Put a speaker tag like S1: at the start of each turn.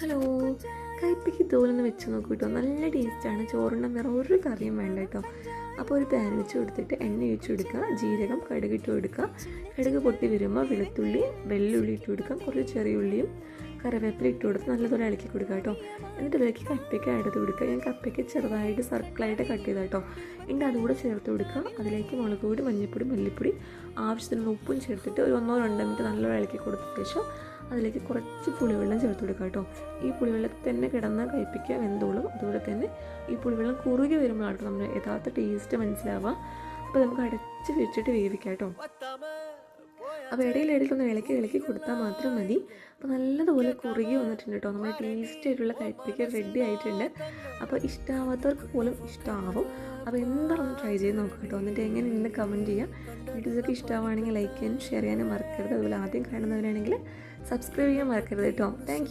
S1: Hello. കയ്പ്പിക്ക് തോലൊന്ന് വെച്ച് നോക്കൂ കേട്ടോ. നല്ല ടേസ്റ്റാണ് ചോറിന്റെ വേറെ ഒരു കറിയും വേണ്ട കേട്ടോ. അപ്പോൾ ഒരു പാൻ വെച്ച് കൊടുത്തിട്ട് എണ്ണ ഒഴിച്ച് കൊടുക്കുക ജീരകം കടുക് ഇട്ട് കൊടുക്കുക കടുക് പൊട്ടി വരുമ്പോൾ വെളുത്തുള്ളി വെള്ളുള്ളി ഇട്ട് കൊടുക്കാം. കുറച്ച് ചെറിയ ഉള്ളിയും കറിവേപ്പില ഇട്ട് കൊടുത്ത് നല്ലതുപോലെ ഇളക്കി കൊടുക്കുക കേട്ടോ. എന്നിട്ട് ഇതിലേക്ക് കപ്പയ്ക്ക് അടുത്ത് കൊടുക്കുക ഞാൻ കപ്പയ്ക്ക് ചെറുതായിട്ട് സർക്കിളായിട്ട് കട്ട് ചെയ്താൽ കേട്ടോ. എന്നിട്ട് അതുകൂടെ ചേർത്ത് കൊടുക്കുക അതിലേക്ക് മുളക് പൊടി മഞ്ഞൾപ്പൊടി മല്ലിപ്പൊടി ആവശ്യത്തിനുള്ള ഉപ്പും ചേർത്തിട്ട് ഒരു ഒന്നോ രണ്ടോ മിനിറ്റ് നല്ലോണം ഇളക്കി കൊടുത്ത ശേഷം അതിലേക്ക് കുറച്ച് പുളിവെള്ളം ചേർത്ത് കൊടുക്കുക കേട്ടോ. ഈ പുളിവെള്ളത്തിൽ തന്നെ കിടന്ന കഴിപ്പിക്കുക വെന്തോളും. അതുപോലെ തന്നെ ഈ പുളിവെള്ളം കുറുകി വരുമ്പോഴാണ് നമ്മുടെ യഥാർത്ഥ ടേസ്റ്റ് മനസ്സിലാവുക. അപ്പോൾ നമുക്ക് അടച്ച് വെച്ചിട്ട് വേവിക്കാം കേട്ടോ. അപ്പോൾ ഇടയിലിടയിലൊന്ന് ഇളക്കി ഇളക്കി കൊടുത്താൽ മാത്രം മതി. അപ്പോൾ നല്ലതുപോലെ കുറുകി വന്നിട്ടുണ്ട് കേട്ടോ നമ്മുടെ ടേസ്റ്റ് ആയിട്ടുള്ള കയ്പ്പിക്ക റെഡി ആയിട്ടുണ്ട്. അപ്പോൾ ഇഷ്ടമാവാത്തവർക്ക് പോലും ഇഷ്ടമാവും അപ്പോൾ എന്താണെന്ന് ട്രൈ ചെയ്ത് നോക്കുക കേട്ടോ എന്നിട്ട് എങ്ങനെ ഇന്ന് കമന്റ് ചെയ്യാം. വീഡിയോസൊക്കെ ഇഷ്ടമാവുകയാണെങ്കിൽ ലൈക്ക് ചെയ്യാനും ഷെയർ ചെയ്യാനും മറക്കരുത്. അതുപോലെ ആദ്യം കാണുന്നവരാണെങ്കിൽ സബ്സ്ക്രൈബ് ചെയ്യാൻ മറക്കരുത് കേട്ടോ താങ്ക്